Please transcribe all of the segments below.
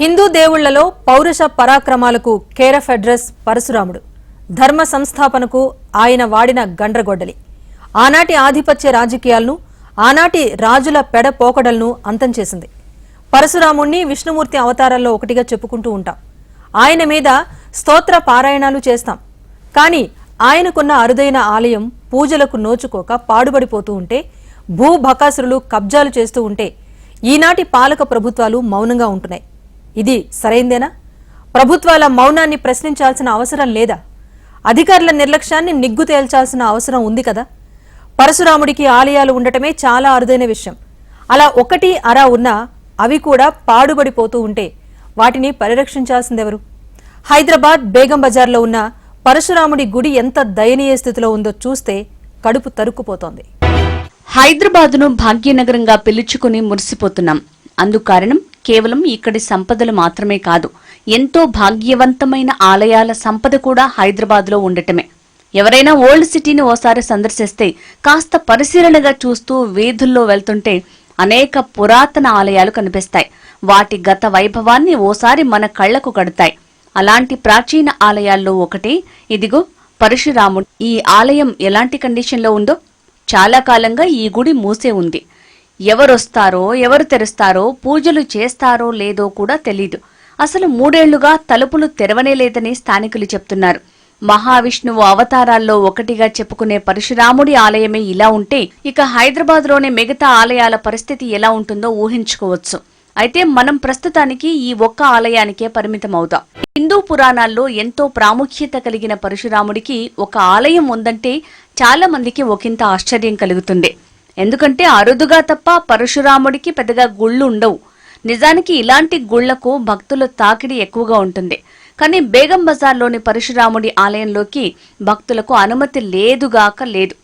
హిందూ దేవుళ్ళలో పౌరుష పరాక్రమాలకు కేరఫ్ అడ్రస్ పరశురాముడు. ధర్మ సంస్థాపనకు ఆయన వాడిన గండ్రగొడ్డలి. ఆనాటి ఆధిపత్య రాజకీయాలను ఆనాటి రాజుల పెడ పోకడలను అంతం చేసింది. పరశురాముణ్ణి విష్ణుమూర్తి అవతారాల్లో ఒకటిగా చెప్పుకుంటూ ఉంటాం. ఆయన మీద స్తోత్ర పారాయణాలు చేస్తాం. కానీ ఆయనకున్న అరుదైన ఆలయం పూజలకు నోచుకోక పాడుబడిపోతూ ఉంటే భూభకాసురులు కబ్జాలు చేస్తూ ఉంటే ఈనాటి పాలక ప్రభుత్వాలు మౌనంగా ఉంటున్నాయి. ఇది సరైందేనా? ప్రభుత్వాల మౌనాన్ని ప్రశ్నించాల్సిన అవసరం లేదా? అధికారుల నిర్లక్ష్యాన్ని నిగ్గు తేల్చాల్సిన అవసరం ఉంది కదా? పరశురాముడికి ఆలయాలు ఉండటమే చాలా అరుదైన విషయం. అలా ఒకటి అరా ఉన్నా అవి కూడా పాడుబడిపోతూ ఉంటే వాటిని పరిరక్షించాల్సిందెవరు? హైదరాబాద్ బేగం బజార్లో ఉన్న పరశురాముడి గుడి ఎంత దయనీయ స్థితిలో ఉందో చూస్తే కడుపు తరుక్కుపోతోంది. హైదరాబాదును భాగ్యనగరంగా పిలుచుకుని మురిసిపోతున్నాం. అందుకు కారణం కేవలం ఇక్కడి సంపదలు మాత్రమే కాదు ఎంతో భాగ్యవంతమైన ఆలయాల సంపద కూడా హైదరాబాద్లో ఉండటమే. ఎవరైనా ఓల్డ్ సిటీని ఓసారి సందర్శిస్తే కాస్త పరిశీలనగా చూస్తూ వీధుల్లో వెళ్తుంటే అనేక పురాతన ఆలయాలు కనిపిస్తాయి. వాటి గత వైభవాన్ని ఓసారి మన కళ్ళకు కడతాయి. అలాంటి ప్రాచీన ఆలయాల్లో ఒకటి ఇదిగో పరశురాముడు. ఈ ఆలయం ఎలాంటి కండిషన్లో ఉందో? చాలా కాలంగా ఈ గుడి మూసే ఉంది. ఎవరొస్తారో ఎవరు తెరుస్తారో పూజలు చేస్తారో లేదో కూడా తెలీదు. అసలు మూడేళ్ళుగా తలుపులు తెరవనే లేదని స్థానికులు చెప్తున్నారు. మహావిష్ణువు అవతారాల్లో ఒకటిగా చెప్పుకునే పరశురాముడి ఆలయమే ఇలా ఉంటే ఇక హైదరాబాద్లోని మిగతా ఆలయాల పరిస్థితి ఎలా ఉంటుందో ఊహించుకోవచ్చు. అయితే మనం ప్రస్తుతానికి ఈ ఒక్క ఆలయానికే పరిమితం అవుతాం హిందూ పురాణాల్లో ఎంతో ప్రాముఖ్యత కలిగిన పరశురాముడికి ఒక ఆలయం ఉందంటే చాలా మందికి ఒకంత ఆశ్చర్యం కలుగుతుంది. ఎందుకంటే అరుదుగా తప్ప పరశురాముడికి పెద్దగా గుళ్ళు ఉండవు. నిజానికి ఇలాంటి గుళ్ళకు భక్తుల తాకిడి ఎక్కువగా ఉంటుంది. కానీ బేగం బజార్లోని పరశురాముడి ఆలయంలోకి భక్తులకు అనుమతి లేదుగాక లేదు.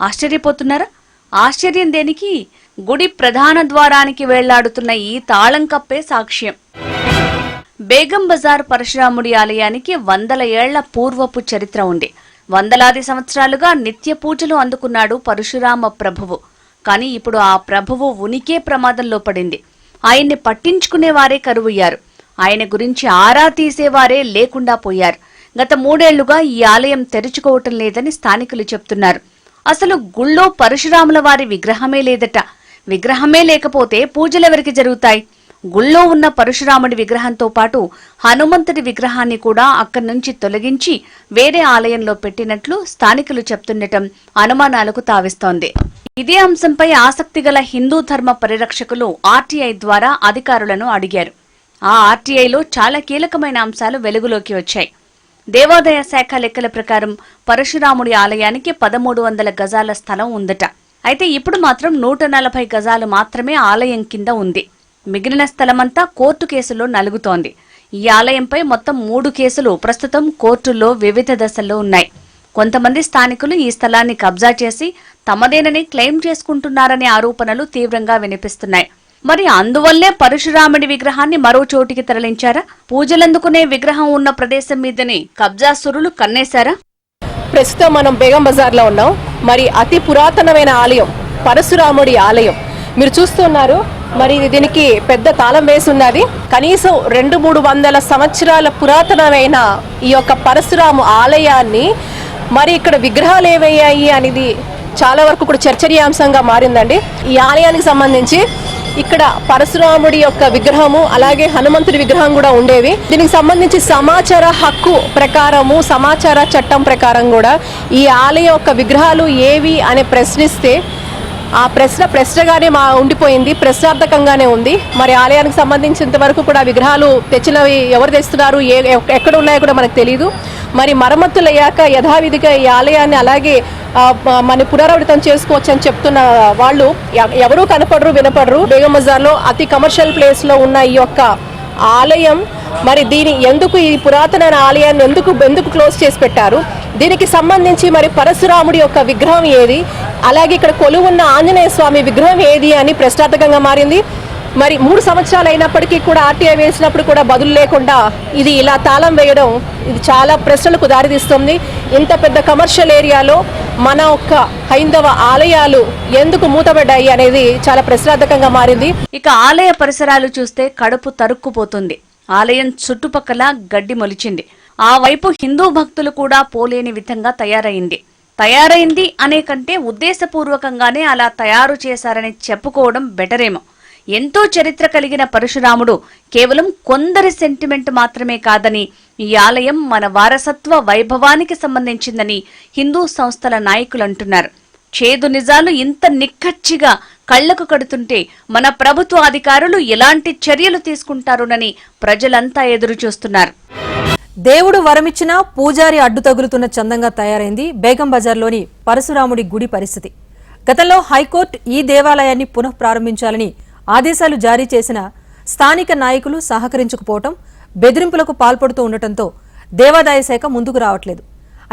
ఆశ్చర్యపోతున్నారా? ఆశ్చర్యం దేనికి? గుడి ప్రధాన ద్వారానికి వేళ్ళాడుతున్న ఈ తాళం కప్పే సాక్ష్యం. బేగం బజార్ పరశురాముడి ఆలయానికి వందల ఏళ్ళ పూర్వపు చరిత్ర ఉంది. వందలాది సంవత్సరాలుగా నిత్య పూజలు అందుకున్నాడు పరశురామ ప్రభువు. కానీ ఇప్పుడు ఆ ప్రభువు ఉనికే ప్రమాదంలో పడింది. ఆయన్ని పట్టించుకునేవారే కరువయ్యారు. ఆయన గురించి ఆరా తీసేవారే లేకుండా పోయారు. గత మూడేళ్ళుగా ఈ ఆలయం తెరుచుకోవటం లేదని స్థానికులు చెప్తున్నారు. అసలు గుళ్ళో పరశురాముల వారి విగ్రహమే లేదట. విగ్రహమే లేకపోతే పూజలెవరికి జరుగుతాయి? గుళ్ళో ఉన్న పరశురాముడి విగ్రహంతో పాటు హనుమంతుడి విగ్రహాన్ని కూడా అక్కడి నుంచి తొలగించి వేరే ఆలయంలో పెట్టినట్లు స్థానికులు చెప్తుండటం అనుమానాలకు తావిస్తోంది. ఇదే అంశంపై ఆసక్తి గల హిందూ ధర్మ పరిరక్షకులు ఆర్టీఐ ద్వారా అధికారులను అడిగారు. ఆ ఆర్టీఐలో చాలా కీలకమైన అంశాలు వెలుగులోకి వచ్చాయి. దేవాదాయ శాఖ లెక్కల ప్రకారం పరశురాముడి ఆలయానికి పదమూడు వందల గజాల స్థలం ఉందట. అయితే ఇప్పుడు మాత్రం నూట నలభై గజాలు మాత్రమే ఆలయం కింద ఉంది. మిగిలిన స్థలమంతా కోర్టు కేసులో నలుగుతోంది. ఈ ఆలయంపై మొత్తం మూడు కేసులు ప్రస్తుతం కోర్టుల్లో వివిధ దశల్లో ఉన్నాయి. కొంతమంది స్థానికులు ఈ స్థలాన్ని కబ్జా చేసి తమదేనని క్లెయిమ్ చేసుకుంటున్నారనే ఆరోపణలు తీవ్రంగా వినిపిస్తున్నాయి. మరి అందువల్లే పరశురాముడి విగ్రహాన్ని మరో చోటికి తరలించారా? పూజలందుకునే విగ్రహం ఉన్న ప్రదేశం మీదని కబ్జాసురులు కన్నేశారా? ప్రస్తుతం మనం బేగం బజార్లో ఉన్నాం. మరి అతి పురాతనమైన ఆలయం పరశురాముడి ఆలయం. మీరు చూస్తున్నారు మరి దీనికి పెద్ద తాళం వేసి ఉన్నది. కనీసం రెండు మూడు వందల సంవత్సరాల పురాతనమైన ఈ యొక్క పరశురాము ఆలయాన్ని మరి ఇక్కడ విగ్రహాలు ఏవయ్యాయి అనేది చాలా వరకు కూడా చర్చనీయాంశంగా మారిందండి. ఈ ఆలయానికి సంబంధించి ఇక్కడ పరశురాముడి యొక్క విగ్రహము అలాగే హనుమంతుడి విగ్రహం కూడా ఉండేవి. దీనికి సంబంధించి సమాచార హక్కు ప్రకారము సమాచార చట్టం ప్రకారం కూడా ఈ ఆలయం యొక్క విగ్రహాలు ఏవి అని ప్రశ్నిస్తే ఆ ప్రశ్న ప్రశ్నగానే మా ఉండిపోయింది ప్రశ్నార్థకంగానే ఉంది. మరి ఆలయానికి సంబంధించినంత వరకు కూడా విగ్రహాలు తెచ్చినవి ఎవరు తెస్తున్నారు ఏ ఎక్కడ ఉన్నాయో కూడా మనకు తెలియదు మరి మరమ్మతులయ్యాక యథావిధిగా ఈ ఆలయాన్ని అలాగే మన పునరావృతం చేసుకోవచ్చు అని చెప్తున్న వాళ్ళు ఎవరూ కనపడరు వినపడరు. బేగమజార్లో అతి కమర్షియల్ ప్లేస్లో ఉన్న ఈ యొక్క ఆలయం మరి దీని ఎందుకు ఈ పురాతన ఆలయాన్ని ఎందుకు ఎందుకు క్లోజ్ చేసి పెట్టారు? దీనికి సంబంధించి మరి పరశురాముడి యొక్క విగ్రహం ఏది? అలాగే ఇక్కడ కొలువున్న ఆంజనేయ స్వామి విగ్రహం ఏది అని ప్రశ్నార్థకంగా మారింది. మరి మూడు సంవత్సరాలు అయినప్పటికీ కూడా ఆర్టీఐ వేసినప్పుడు కూడా బదులు లేకుండా ఇది ఇలా తాళం వేయడం ఇది చాలా ప్రశ్నలకు దారితీస్తుంది. ఇంత పెద్ద కమర్షియల్ ఏరియాలో మన ఒక్క హైందవ ఆలయాలు ఎందుకు మూతబడ్డాయి అనేది చాలా ప్రశ్నార్థకంగా మారింది. ఇక ఆలయ పరిసరాలు చూస్తే కడుపు తరుక్కుపోతుంది. ఆలయం చుట్టుపక్కల గడ్డి మొలిచింది. ఆ వైపు హిందూ భక్తులు కూడా పోలేని విధంగా తయారైంది. తయారైంది అనే కంటే ఉద్దేశపూర్వకంగానే అలా తయారు చేశారని చెప్పుకోవడం బెటరేమో. ఎంతో చరిత్ర కలిగిన పరశురాముడు కేవలం కొందరి సెంటిమెంట్ మాత్రమే కాదని ఈ ఆలయం మన వారసత్వ వైభవానికి సంబంధించిందని హిందూ సంస్థల నాయకులు అంటున్నారు. చేదు నిజాలు ఇంత నిక్కచ్చిగా కళ్ళకు కడుతుంటే మన ప్రభుత్వ అధికారులు ఎలాంటి చర్యలు తీసుకుంటారోనని ప్రజలంతా ఎదురుచూస్తున్నారు దేవుడు వరమిచ్చినా పూజారి అడ్డు తగులుతున్న చందంగా తయారైంది బేగం బజార్లోని పరశురాముడి గుడి పరిస్థితి. గతంలో హైకోర్టు ఈ దేవాలయాన్ని పునః ప్రారంభించాలని ఆదేశాలు జారీ చేసిన స్థానిక నాయకులు సహకరించకపోవటం బెదిరింపులకు పాల్పడుతూ ఉండటంతో దేవాదాయ శాఖ ముందుకు రావట్లేదు.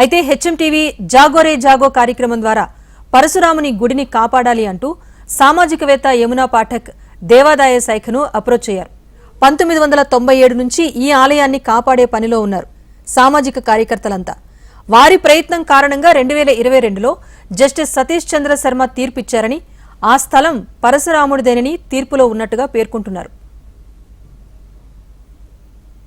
అయితే హెచ్ఎంటీవీ జాగోరే జాగో కార్యక్రమం ద్వారా పరశురాముని గుడిని కాపాడాలి అంటూ సామాజికవేత్త యమునా పాఠక్ దేవాదాయ శాఖను అప్రోచ్ అయ్యారు. పంతొమ్మిది వందల తొంభై ఏడు నుంచి ఈ ఆలయాన్ని కాపాడే పనిలో ఉన్నారు సామాజిక కార్యకర్తలంతా. వారి ప్రయత్నం కారణంగా రెండు వేల ఇరవై రెండులో జస్టిస్ సతీష్ చంద్ర శర్మ తీర్పిచ్చారని ఆ స్థలం పరశురాముడిదేనని తీర్పులో ఉన్నట్టుగా పేర్కొంటున్నారు.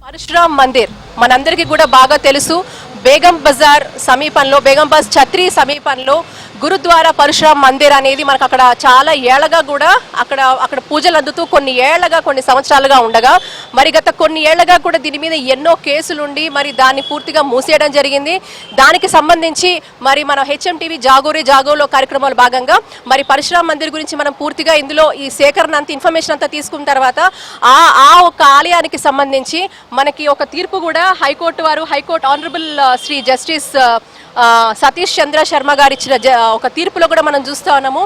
పరశురామ్ మందిర్ మనందరికీ కూడా బాగా తెలుసు. బేగం బజార్ సమీపంలో బేగం బజ్ ఛత్రి సమీపంలో గురుద్వారా పరశురామ్ మందిర్ అనేది మనకు అక్కడ చాలా ఏళ్ళగా కూడా అక్కడ అక్కడ పూజలు అందుతూ కొన్ని ఏళ్ళగా కొన్ని సంవత్సరాలుగా ఉండగా మరి గత కొన్ని ఏళ్ళగా కూడా దీని మీద ఎన్నో కేసులుండి మరి దాన్ని పూర్తిగా మూసేయడం జరిగింది. దానికి సంబంధించి మరి మన హెచ్ఎంటీవీ జాగోరి జాగోలో కార్యక్రమాల భాగంగా మరి పరశురామ్ మందిర్ గురించి మనం పూర్తిగా ఇందులో ఈ సేకరణ అంత ఇన్ఫర్మేషన్ అంతా తీసుకున్న తర్వాత ఆ ఆ ఒక్క ఆలయానికి సంబంధించి మనకి ఒక తీర్పు కూడా హైకోర్టు వారు high court honourable Shri justice Satish Chandra Sharma గారు ఇచ్చిన జ- ఒక తీర్పులో కూడా మనం చూస్తూ ఉన్నాము.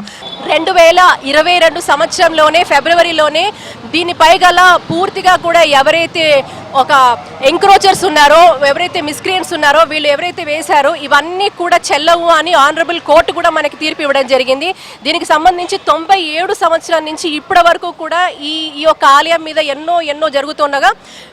రెండు వేల ఇరవై రెండు సంవత్సరంలోనే ఫిబ్రవరిలోనే దీనిపై గల పూర్తిగా కూడా ఎవరైతే ఒక ఎంక్రోచర్స్ ఉన్నారో ఎవరైతే మిస్క్రియన్స్ ఉన్నారో వీళ్ళు ఎవరైతే వేశారో ఇవన్నీ కూడా చెల్లవు అని ఆనరబుల్ కోర్టు కూడా మనకి తీర్పు ఇవ్వడం జరిగింది. దీనికి సంబంధించి తొంభై ఏడు సంవత్సరాల నుంచి ఇప్పటి వరకు కూడా ఈ ఈ యొక్క ఆలయం మీద ఎన్నో ఎన్నో జరుగుతుండగా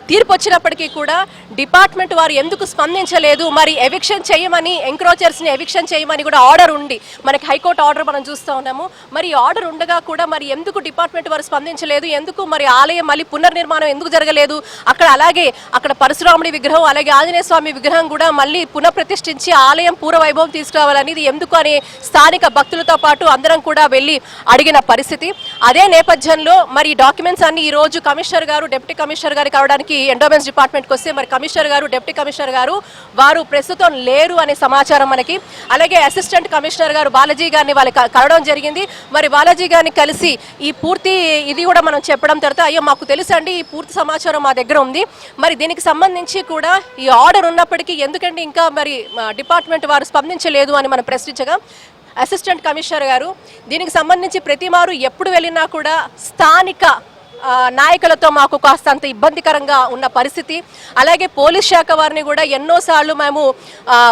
తీర్పు వచ్చినప్పటికీ కూడా డిపార్ట్మెంట్ వారు ఎందుకు స్పందించలేదు? మరి ఎవిక్షన్ చేయమని ఎంక్రోచర్స్ని ఎవిక్షన్ చేయమని కూడా ఆర్డర్ ఉండి మనకి హైకోర్టు ఆర్డర్ మనం చూస్తూ ఉన్నాము. మరి ఆర్డర్ ఉండగా కూడా మరి ఎందుకు డిపార్ట్మెంట్ వారు స్పందించలేదు? ఎందుకు మరి ఆలయం మళ్ళీ పునర్నిర్మాణం ఎందుకు జరగలేదు? అక్కడ అలాగే అక్కడ పరశురాముడి విగ్రహం అలాగే ఆంజనేయ స్వామి విగ్రహం కూడా మళ్ళీ పునఃప్రతిష్ఠించి ఆలయం పూర్వ వైభవం తీసుకురావాలని ఇది ఎందుకు అని స్థానిక భక్తులతో పాటు అందరం కూడా వెళ్ళి అడిగిన పరిస్థితి. అదే నేపథ్యంలో మరి డాక్యుమెంట్స్ అన్ని ఈ రోజు కమిషనర్ గారు డిప్యూటీ కమిషనర్ గారు కావడానికి ఎండోమెంట్స్ డిపార్ట్మెంట్కి వస్తే మరి కమిషనర్ గారు డిప్యూటీ కమిషనర్ గారు వారు ప్రస్తుతం లేరు అనే సమాచారం మనకి. అలాగే అసిస్టెంట్ కమిషనర్ గారు బాలాజీ గారిని వాళ్ళకి కలవడం జరిగింది. మరి బాలాజీ గారిని కలిసి ఈ పూర్తి ఇది కూడా మనం చెప్పడం తర్వాత అయ్యో మాకు తెలుసండి ఈ పూర్తి సమాచారం మా దగ్గర ఉంది. మరి దీనికి సంబంధించి కూడా ఈ ఆర్డర్ ఉన్నప్పటికీ ఎందుకంటే ఇంకా మరి డిపార్ట్మెంట్ వారు స్పందించలేదు అని మనం ప్రశ్నించగా అసిస్టెంట్ కమిషనర్ గారు దీనికి సంబంధించి ప్రతి మారు ఎప్పుడు వెళ్ళినా కూడా స్థానిక నాయకులతో మాకు కాస్తంత ఇబ్బందికరంగా ఉన్న పరిస్థితి. అలాగే పోలీస్ శాఖ వారిని కూడా ఎన్నోసార్లు మేము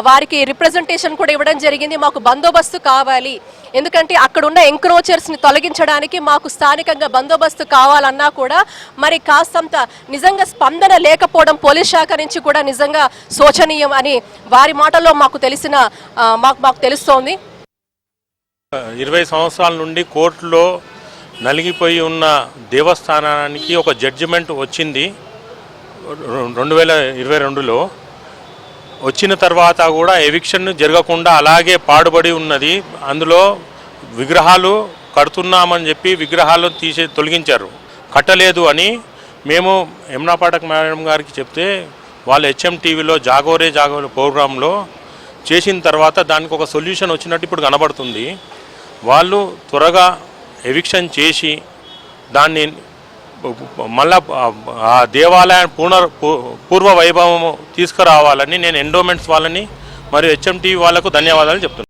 వారికి రిప్రజెంటేషన్ కూడా ఇవ్వడం జరిగింది. మాకు బందోబస్తు కావాలి. ఎందుకంటే అక్కడ ఉన్న ఎంక్రోచర్స్ని తొలగించడానికి మాకు స్థానికంగా బందోబస్తు కావాలన్నా కూడా మరి కాస్తంత నిజంగా స్పందన లేకపోవడం పోలీస్ శాఖ నుంచి కూడా నిజంగా శోచనీయం అని వారి మాటల్లో మాకు తెలిసిన మాకు మాకు తెలుస్తోంది. ఇరవై సంవత్సరాల నుండి కోర్టులో నలిగిపోయి ఉన్న దేవస్థానానికి ఒక జడ్జిమెంట్ వచ్చింది. రెండు వేల ఇరవై రెండులో. వచ్చిన తర్వాత కూడా ఎవిక్షన్ జరగకుండా అలాగే పాడుబడి ఉన్నది. అందులో విగ్రహాలు కడుతున్నామని చెప్పి విగ్రహాలు తీసే తొలగించారు. కట్టలేదు అని మేము యమునాపాఠక్ మేడం గారికి చెప్తే వాళ్ళు హెచ్ఎం టీవీలో జాగోరే జాగోరే ప్రోగ్రాంలో చేసిన తర్వాత దానికి ఒక సొల్యూషన్ వచ్చినట్టు ఇప్పుడు కనబడుతుంది. వాళ్ళు త్వరగా ఎవిక్షన్ చేసి దాన్ని మళ్ళా ఆ దేవాలయం పునర్ పూ- పూర్వ వైభవము తీసుకురావాలని నేను ఎండోమెంట్స్ వాళ్ళని మరియు హెచ్ఎంటీ వాళ్ళకు ధన్యవాదాలు చెప్తున్నాను.